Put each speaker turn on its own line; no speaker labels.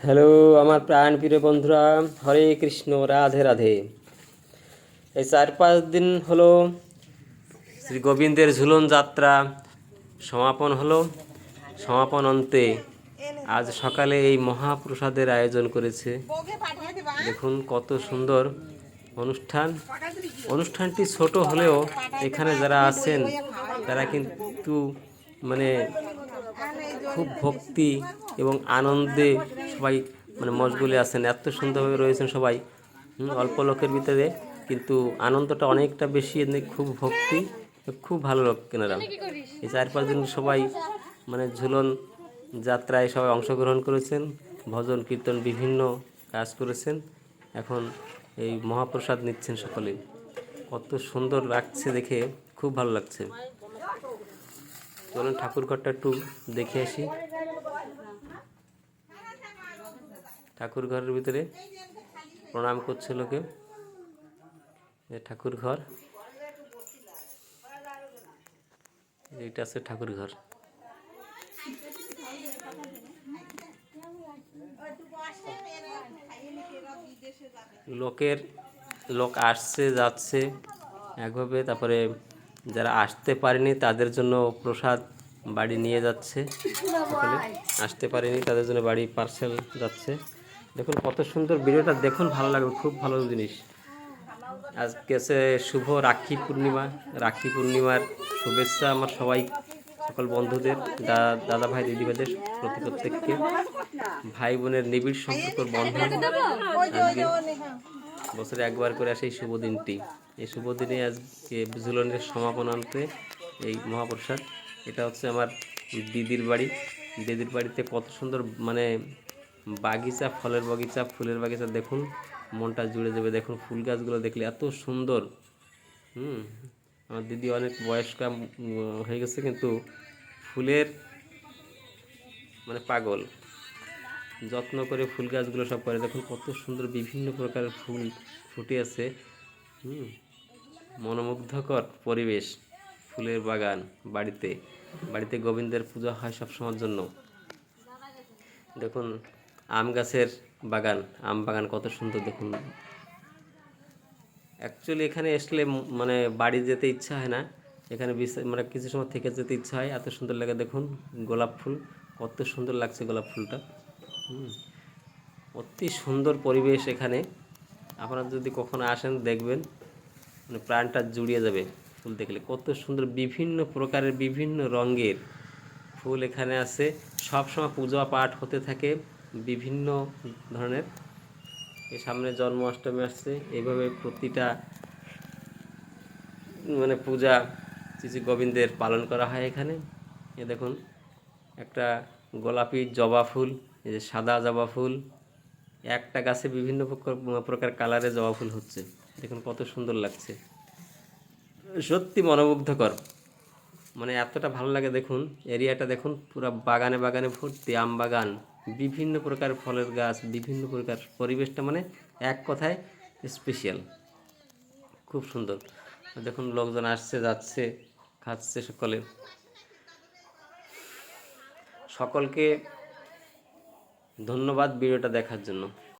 Hello, আমার প্রাণ প্রিয় বন্ধুরা, হরে কৃষ্ণ, রাধে রাধে। এই চার পাঁচ দিন হলো শ্রী গোবিন্দের ঝুলন যাত্রা সমাপন হলো। সমাপন অন্তে আজ সকালে এই মহাপ্রসাদের আয়োজন করেছে। দেখুন কত সুন্দর অনুষ্ঠান। অনুষ্ঠানটি ছোট হলেও এখানে যারা আছেন, তারা কিন্তু মানে খুব ভক্তি এবং আনন্দে সবাই মানে মশগুলে আছেন, এত সুন্দরভাবে রয়েছেন সবাই। অল্প লোকের ভিতরে, কিন্তু আনন্দটা অনেকটা বেশি খুব ভক্তি, খুব ভালো লোক কেনারা। এই চার পাঁচ দিন সবাই মানে ঝুলন যাত্রায় সবাই অংশগ্রহণ করেছেন, ভজন, কীর্তন, বিভিন্ন কাজ করেছেন। এখন এই মহাপ্রসাদ নিচ্ছেন সকলে কত সুন্দর লাগছে দেখে, খুব ভালো লাগছে। চলুন ঠাকুর ঘরটা একটু দেখে আসি। ঠাকুর ঘরের ভিতরে প্রণাম করছে লোকে। ঠাকুর ঘর। এইটা আছে ঠাকুর ঘর। লোকের, লোক আসছে, যাচ্ছে একভাবে। তারপরে যারা আসতে পারেনি তাদের জন্য প্রসাদ বাড়ি নিয়ে যাচ্ছে। সকলে আসতে পারেনি, তাদের জন্য বাড়ি পার্সেল যাচ্ছে। দেখুন কত সুন্দর ভিডিওটা, দেখুন ভালো লাগবে, খুব ভালো জিনিস। আজকে আছে শুভ রাখি পূর্ণিমা, রাখি পূর্ণিমার শুভেচ্ছা আমার সবাই, সকল বন্ধুদের দাদা ভাই, দিদি ভাইদের প্রতি প্রত্যেককে। ভাই বোনের নিবিড় সম্পর্ক বন্ধন আজকে। বছরে একবার করে আসে এই শুভ দিনটি। এই শুভ দিনে আজকে ঝুলনের সমাপন আনতে এই মহাপ্রসাদ। এটা হচ্ছে আমার দিদির বাড়ি। দিদির বাড়িতে কত সুন্দর মানে বাগিচা, ফলের বাগিচা, ফুলের বাগিচা, দেখুন, মনটা জুড়ে যাবে। দেখুন, ফুল গাছগুলো দেখলে এত সুন্দর। হুম, আমার দিদি অনেক বয়স্কা হয়ে গেছে, কিন্তু ফুলের মানে পাগল। যত্ন করে ফুল গাছগুলো সব করে। দেখুন, কত সুন্দর বিভিন্ন প্রকারের ফুল ফুটে আছে। হুম, মনোমুগ্ধকর পরিবেশ। ফুলের বাগান বাড়িতে। বাড়িতে গোবিন্দের পূজা হয় সব সময়ের জন্য। দেখুন, আম গাছের বাগান, আম বাগান কত সুন্দর, দেখুন। অ্যাকচুয়ালি এখানে আসলে মানে বাড়ি যেতে ইচ্ছা হয় না। এখানে মানে কিছু সময় থেকে যেতে ইচ্ছা হয়। এত সুন্দর লাগে, দেখুন, গোলাপ ফুল। কত সুন্দর লাগছে গোলাপ ফুলটা। অতি সুন্দর পরিবেশ এখানে। আপনারা যদি কখনো আসেন, দেখবেন মানে প্রাণটা জুড়িয়ে যাবে। ফুল দেখলে কত সুন্দর বিভিন্ন প্রকারের বিভিন্ন রঙের ফুল এখানে আছে। সব সময় পূজা পাঠ হতে থাকে বিভিন্ন ধরনের। এই সামনে জন্মাষ্টমী আসছে এইভাবে প্রতিটা মানে পূজা শ্রী গোবিন্দের পালন করা হয় এখানে। এ দেখুন, একটা গোলাপি জবা ফুল, এই যে সাদা জবা ফুল, একটা গাছে বিভিন্ন প্রকার কালারে জবা ফুল হচ্ছে। দেখুন কত সুন্দর লাগছে। সত্যি মনোমুগ্ধকর। মানে এতটা ভালো লাগে দেখুন, এরিয়াটা দেখুন, পুরো বাগানে বাগানে ভর্তি, আম বাগান, বিভিন্ন প্রকার ফলের গাছ, বিভিন্ন প্রকার পরিবেশটা মানে এক কথায় স্পেশাল খুব সুন্দর। দেখুন লোকজন আসছে, যাচ্ছে, খাচ্ছে সকলে। সকলকে ধন্যবাদ ভিডিওটা দেখার জন্য।